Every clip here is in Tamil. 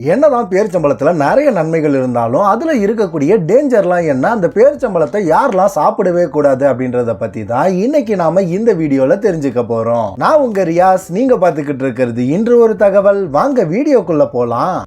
என்னதான் பேரிச்சம்பழத்துல நிறைய நன்மைகள் இருந்தாலும் அதில் இருக்கக்கூடிய டேஞ்சர்லாம் என்ன? அந்த பேரிச்சம்பழத்தை யாரெல்லாம் சாப்பிடவே கூடாது அப்படின்றத பற்றி தான் இன்னைக்கு நாம இந்த வீடியோவில் தெரிஞ்சுக்க போகிறோம் நான் உங்கள் ரியாஸ். நீங்கள் பார்த்துக்கிட்டு இருக்கிறது இன்று ஒரு தகவல். வாங்க வீடியோக்குள்ளே போகலாம்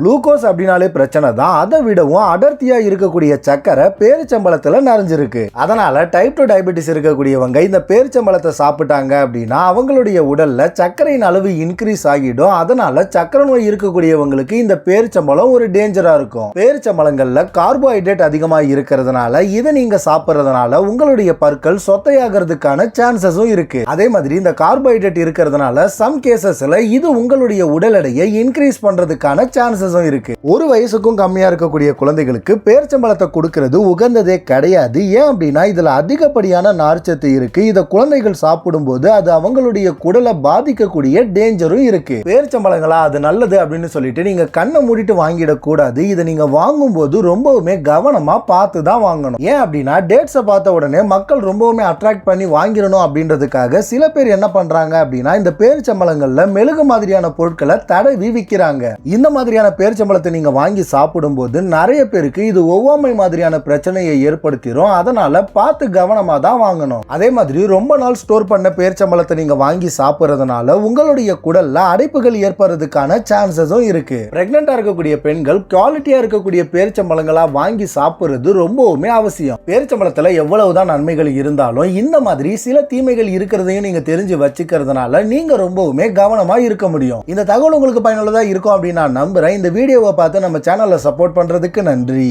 குளுக்கோஸ் அப்படின்னாலே பிரச்சனை தான். அதை விடவும் அடர்த்தியா இருக்கக்கூடிய சக்கரை பேரிச்சம்பழத்துல நிறைஞ்சிருக்கு. அதனால டைப் டூ டயபெட்டிஸ் இருக்கக்கூடியவங்க இந்த பேரிச்சம்பழத்தை சாப்பிட்டாங்க அப்படின்னா அவங்களுடைய உடல்ல சர்க்கரையின் அளவு இன்க்ரீஸ் ஆகிடும். அதனால சக்கரை நோய் இருக்கக்கூடியவங்களுக்கு இந்த பேரிச்சம்பழம் ஒரு டேஞ்சரா இருக்கும். பேரிச்சம்பழங்கள்ல கார்போஹைட்ரேட் அதிகமா இருக்கிறதுனால இதை நீங்க சாப்பிட்றதுனால உங்களுடைய பற்கள் சொத்தையாகிறதுக்கான சான்சஸும் இருக்கு. அதே மாதிரி இந்த கார்போஹைட்ரேட் இருக்கிறதுனால சம் கேசஸ்ல இது உங்களுடைய உடல் எடையை இன்க்ரீஸ் பண்றதுக்கான சான்சஸும் இருக்கு. ஒரு வயசுக்கும் கம்மியா இருக்கக்கூடிய குழந்தைகளுக்கு பேரிச்சம்பழத்தை கொடுக்கிறது உகந்ததே கிடையாது. ஏன் அப்படின்னா இதுல அதிகப்படியான நார்ச்சத்து இருக்கு. இதை குழந்தைகள் சாப்பிடும்போது அது அவங்களுடைய குடலை பாதிக்கக்கூடிய டேஞ்சரும் இருக்கு. பேரிச்சம்பழங்களா அது நல்லது அப்படின்னு சொல்லிட்டு நீங்க கண்ணை மூடிட்டு வாங்கிடக்கூடாது. இதை நீங்க வாங்கும்போது ரொம்பவுமே கவனமா பார்த்து தான் வாங்கணும். ஏன் அப்படின்னா டேட்ஸை பார்த்த உடனே மக்கள் ரொம்பவுமே அட்ராக்ட் பண்ணி வாங்கிடணும் அப்படின்றதுக்காக சில பேர் என்ன பண்றாங்க அப்படின்னா இந்த பேரிச்சம்பழங்கள்ல மெழுகு மாதிரியான பொருட்களை தடவி விற்கிறாங்க இந்த மாதிரியான பேரிச்சம்பழத்தை நீங்க வாங்கி சாப்பிடும்போது நிறைய பேருக்கு இது ஒவ்வாமை மாதிரியான பிரச்சனையை ஏற்படுத்திடும் அதனால பார்த்து கவனமா தான் வாங்கணும். அதே மாதிரி ரொம்ப நாள் ஸ்டோர் பண்ண பேரிச்சம்பழத்தை நீங்க வாங்கி சாப்பிட்றதுனால உங்களுடைய குடல்ல அடைப்புகள் ஏற்படுறதுக்கான சான்சஸும் இருக்கு. ப்ரெக்னெண்ட்டாக இருக்கக்கூடிய பெண்கள் குவாலிட்டியாக இருக்கக்கூடிய பேரிச்சம்பழங்களா வாங்கி சாப்பிடுறது ரொம்பவுமே அவசியம். பேரிச்சம்பழத்துல எவ்வளவுதான் நன்மைகள் இருந்தாலும் இந்த மாதிரி சில தீமைகள் இருக்கிறதையும் நீங்கள் தெரிஞ்சு வச்சுக்கிறதுனால நீங்கள் ரொம்பவுமே கவனமா இருக்க முடியும். இந்த தகவல் உங்களுக்கு பயனுள்ளதாக இருக்கும் அப்படின்னு நான் நம்புகிறேன் இந்த வீடியோவை பார்த்து நம்ம சேனலை சப்போர்ட் பண்றதுக்கு நன்றி.